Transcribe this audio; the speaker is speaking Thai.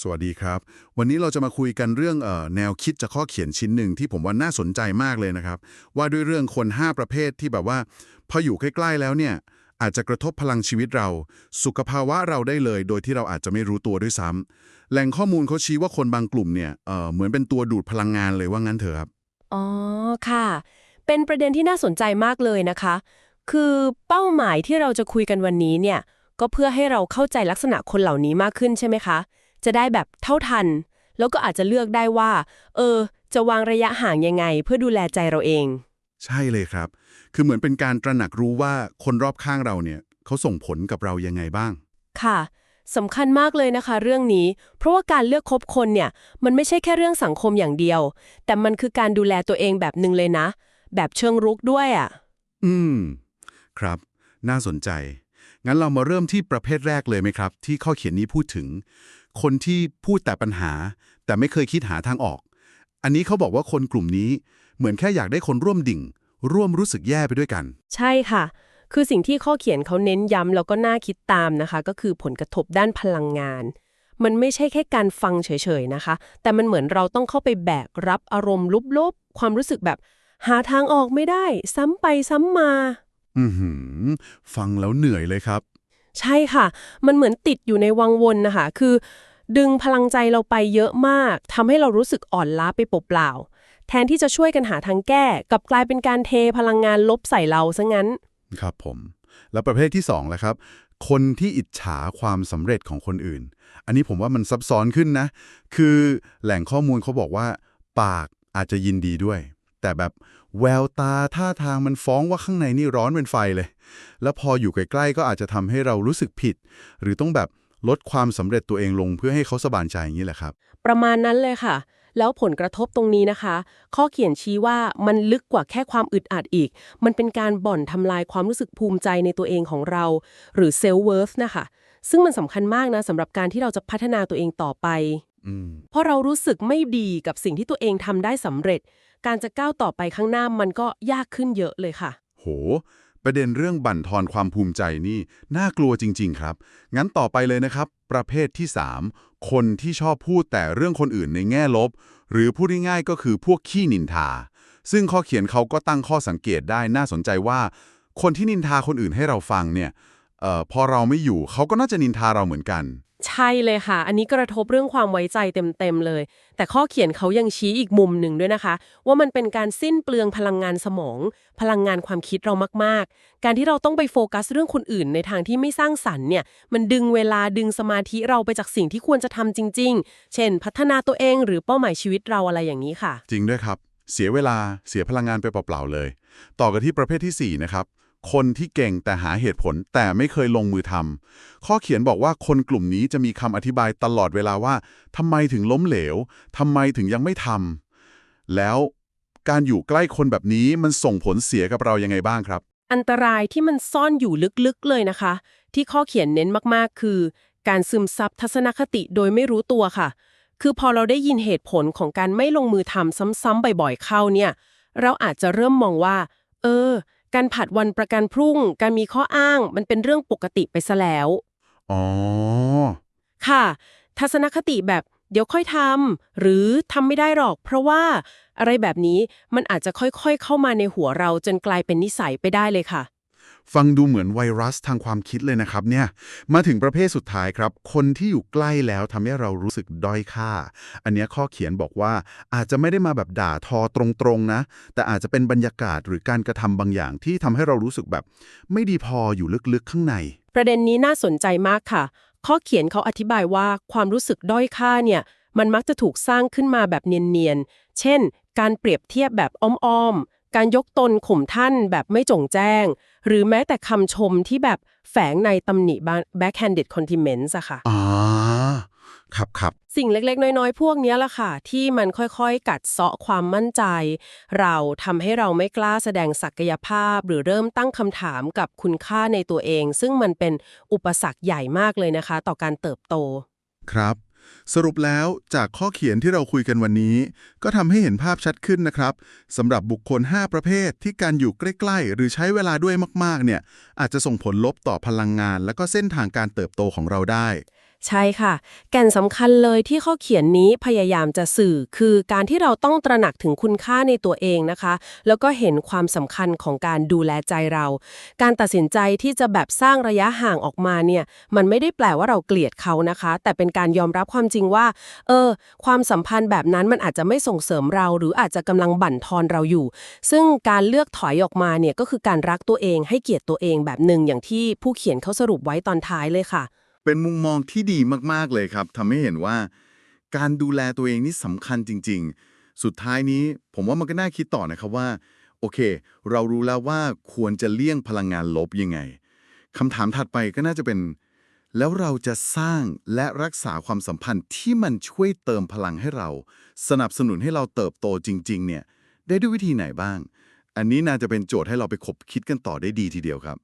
สวัสดีครับ วันนี้เราจะมาคุยกันเรื่องออแนวคิดจากข้อเขียนชิ้นหนึ่งที่ผมว่าน่าสนใจมากเลยนะครับ ว่าด้วยเรื่องคน 5 ประเภทที่แบบว่า พออยู่ใกล้ๆแล้วเนี่ยอาจจะกระทบพลังชีวิตเรา สุขภาวะเราได้เลย โดยที่เราอาจจะไม่รู้ตัวด้วยซ้ำแหล่งข้อมูลเขาชี้ว่าคนบางกลุ่มเนี่ยเเหมือนเป็นตัวดูดพลังงานเลยว่างั้นเถอะครับอ๋อค่ะ เป็นประเด็นที่น่าสนใจมากเลยนะคะ คือเป้าหมายที่เราจะคุยกันวันนี้เนี่ยก็เพื่อให้เราเข้าใจลักษณะคนเหล่านี้มากขึ้นใช่ไหมคะ จะได้แบบเท่าทัน แล้วก็อาจจะเลือกได้ว่า เออ จะวางระยะห่างยังไง เพื่อดูแลใจเราเอง ใช่เลยครับ คือเหมือนเป็นการตระหนักรู้ว่าคนรอบข้างเราเนี่ยเขาส่งผลกับเรายังไงบ้าง ค่ะสำคัญมากเลยนะคะ เรื่องนี้ เพราะว่าการเลือกคบคนเนี่ย มันไม่ใช่แค่เรื่องสังคมอย่างเดียว แต่มันคือการดูแลตัวเองแบบหนึ่งเลยนะ แบบเชิงรุกด้วยอะ อืม ครับ น่าสนใจ งั้นเรามาเริ่มที่ประเภทแรกเลยไหมครับ ที่ข้อเขียนนี้พูดถึง คนที่พูดแต่ปัญหา แต่ไม่เคยคิดหาทางออก อันนี้เขาบอกว่าคนกลุ่มนี้เหมือนแค่อยากได้คนร่วมดิ่ง ร่วมรู้สึกแย่ไปด้วยกัน ใช่ค่ะ คือสิ่งที่ข้อเขียนเขาเน้นย้ำแล้วก็น่าคิดตามนะคะ ก็คือผลกระทบด้านพลังงาน มันไม่ใช่แค่การฟังเฉยๆนะคะ แต่มันเหมือนเราต้องเข้าไปแบกรับอารมณ์ลบๆความรู้สึกแบบ หาทางออกไม่ได้ ซ้ำไปซ้ำมา อือหือ ฟังแล้วเหนื่อยเลยครับ ใช่ค่ะ มันเหมือนติดอยู่ในวังวนนะคะ คือ ดึงพลังใจเราไปเยอะมากทำให้เรารู้สึกอ่อนล้าไปเปล่าๆแทนที่จะช่วยกันหาทางแก้กลับกลายเป็นการเทพลังงานลบใส่เราซะงั้น ครับผม แล้วประเภทที่สองแหละครับ คนที่อิจฉาความสำเร็จของคนอื่น อันนี้ผมว่ามันซับซ้อนขึ้นนะ คือแหล่งข้อมูลเขาบอกว่า ปากอาจจะยินดีด้วย แต่แบบ แววตาท่าทางมันฟ้องว่าข้างในนี่ร้อนเป็นไฟเลย แล้วพออยู่ใกล้ๆก็อาจจะทำให้เรารู้สึกผิด หรือต้องแบบลดความสำเร็จตัวเองลงเพื่อให้เขาสบายใจอย่างนี้แหละครับ ประมาณนั้นเลยค่ะ แล้วผลกระทบตรงนี้นะคะ ข้อเขียนชี้ว่ามันลึกกว่าแค่ความอึดอัดอีก มันเป็นการบ่อนทำลายความรู้สึกภูมิใจในตัวเองของเรา หรือเซลล์เวิร์ธนะคะซึ่งมันสำคัญมากนะสำหรับการที่เราจะพัฒนาตัวเองต่อไปอืมเพราะเรารู้สึกไม่ดีกับสิ่งที่ตัวเองทำได้สำเร็จ การจะก้าวต่อไปข้างหน้ามันก็ยากขึ้นเยอะเลยค่ะ โห ประเด็นเรื่องบั่นทอนความภูมิใจนี่น่ากลัวจริง ๆ ครับ งั้นต่อไปเลยนะครับ ประเภทที่ 3 คนที่ชอบพูดแต่เรื่องคนอื่นในแง่ลบ หรือพูดง่ายๆก็คือพวกขี้นินทา ซึ่งข้อเขียนเขาก็ตั้งข้อสังเกตได้น่าสนใจว่า คนที่นินทาคนอื่นให้เราฟังเนี่ยออพอเราไม่อยู่เขาก็น่าจะนินทาเราเหมือนกัน ใช่เลยค่ะ อันนี้กระทบเรื่องความไว้ใจเต็มๆเลย แต่ข้อเขียนเขายังชี้อีกมุมหนึ่งด้วยนะคะ ว่ามันเป็นการสิ้นเปลืองพลังงานสมอง พลังงานความคิดเรามากๆ การที่เราต้องไปโฟกัสเรื่องคนอื่นในทางที่ไม่สร้างสรรค์เนี่ย มันดึงเวลาดึงสมาธิเราไปจากสิ่งที่ควรจะทำจริง ๆ เช่น พัฒนาตัวเองหรือเป้าหมายชีวิตเราอะไรอย่างนี้ค่ะ จริงด้วยครับ เสียเวลา เสียพลังงานไปเปล่าๆเลย ต่อกันที่ประเภททีสี่4นะครับ คนที่เก่งแต่หาเหตุผลแต่ไม่เคยลงมือทำ ข้อเขียนบอกว่าคนกลุ่มนี้จะมีคำอธิบายตลอดเวลาว่าทำไมถึงล้มเหลวทำไมถึงยังไม่ทำ แล้วการอยู่ใกล้คนแบบนี้มันส่งผลเสียกับเรายังไงบ้างครับ อันตรายที่มันซ่อนอยู่ลึกๆเลยนะคะ ที่ข้อเขียนเน้นมากๆ คือ การซึมซับทัศนคติโดยไม่รู้ตัวค่ะ คือพอเราได้ยินเหตุผลของการไม่ลงมือทำซ้ำๆบ่อยๆเข้าเนี่ย เราอาจจะเริ่มมองว่า เออ การผัดวันประกันพรุ่ง การมีข้ออ้างมันเป็นเรื่องปกติไปซะแล้ว อ๋อ ค่ะ ทัศนคติแบบเดี๋ยวค่อยทำหรือทำไม่ได้หรอก เพราะว่าอะไรแบบนี้มันอาจจะค่อยๆ เข้ามาในหัวเราจนกลายเป็นนิสัยไปได้เลยค่ะ ฟังดูเหมือนไวรัสทางความคิดเลยนะครับเนี่ย มาถึงประเภทสุดท้ายครับ คนที่อยู่ใกล้แล้วทำให้เรารู้สึกด้อยค่า อันนี้ข้อเขียนบอกว่าอาจจะไม่ได้มาแบบด่าทอตรงๆนะ แต่อาจจะเป็นบรรยากาศหรือการกระทำบางอย่างที่ทำให้เรารู้สึกแบบ ไม่ดีพออยู่ลึกๆข้างใน ประเด็นนี้น่าสนใจมากค่ะ ข้อเขียนเขาอธิบายว่าความรู้สึกด้อยค่าเนี่ย มันมักจะถูกสร้างขึ้นมาแบบเนียนๆ เช่น การเปรียบเทียบแบบอ้อมๆ การยกตนข่มท่านแบบไม่จงแจ้ง หรือแม้แต่คำชมที่แบบแฝงในตำหนิ backhanded compliments อะค่ะอ่าครับครับสิ่งเล็กๆ น้อยๆ พวกเนี้ยล่ะค่ะ ที่มันค่อยๆ กัดเซาะความมั่นใจ เราทำให้เราไม่กล้าแสดงศักยภาพ หรือเริ่มตั้งคำถามกับคุณค่าในตัวเอง ซึ่งมันเป็นอุปสรรคใหญ่มากเลยนะคะ ต่อการเติบโต ครับ สรุปแล้วจากข้อเขียนที่เราคุยกันวันนี้ ก็ทำให้เห็นภาพชัดขึ้นนะครับสำหรับบุคคล 5 ประเภทที่การอยู่ใกล้ ๆ หรือใช้เวลาด้วยมากๆเนี่ยอาจจะส่งผลลบต่อพลังงาน และก็เส้นทางการเติบโตของเราได้ ใช่ค่ะ แก่นสำคัญเลยที่ข้อเขียนนี้พยายามจะสื่อคือการที่เราต้องตระหนักถึงคุณค่าในตัวเองนะคะ แล้วก็เห็นความสำคัญของการดูแลใจเรา การตัดสินใจที่จะแบบสร้างระยะห่างออกมาเนี่ย มันไม่ได้แปลว่าเราเกลียดเขานะคะ แต่เป็นการยอมรับความจริงว่า เออ ความสัมพันธ์แบบนั้นมันอาจจะไม่ส่งเสริมเรา หรืออาจจะกำลังบั่นทอนเราอยู่ ซึ่งการเลือกถอยออกมาเนี่ยก็คือการรักตัวเองให้เกียรติตัวเองแบบหนึ่งอย่างที่ผู้เขียนเขาสรุปไว้ตอนท้ายเลยค่ะ เป็นมุมมองที่ดีมากๆเลยครับทำให้เห็นว่า การดูแลตัวเองนี่สำคัญจริง ๆ สุดท้ายนี้ผมว่ามันก็น่าคิดต่อนะครับว่า โอเค เรารู้แล้วว่าควรจะเลี่ยงพลังงานลบยังไงคำถามถัดไปก็น่าจะเป็น แล้วเราจะสร้างและรักษาความสัมพันธ์ที่มันช่วยเติมพลังให้เรา สนับสนุนให้เราเติบโตจริง ๆ เนี่ย ได้ด้วยวิธีไหนบ้าง อันนี้น่าจะเป็นโจทย์ให้เราไปคบคิดกันต่อได้ดีทีเดียวครับ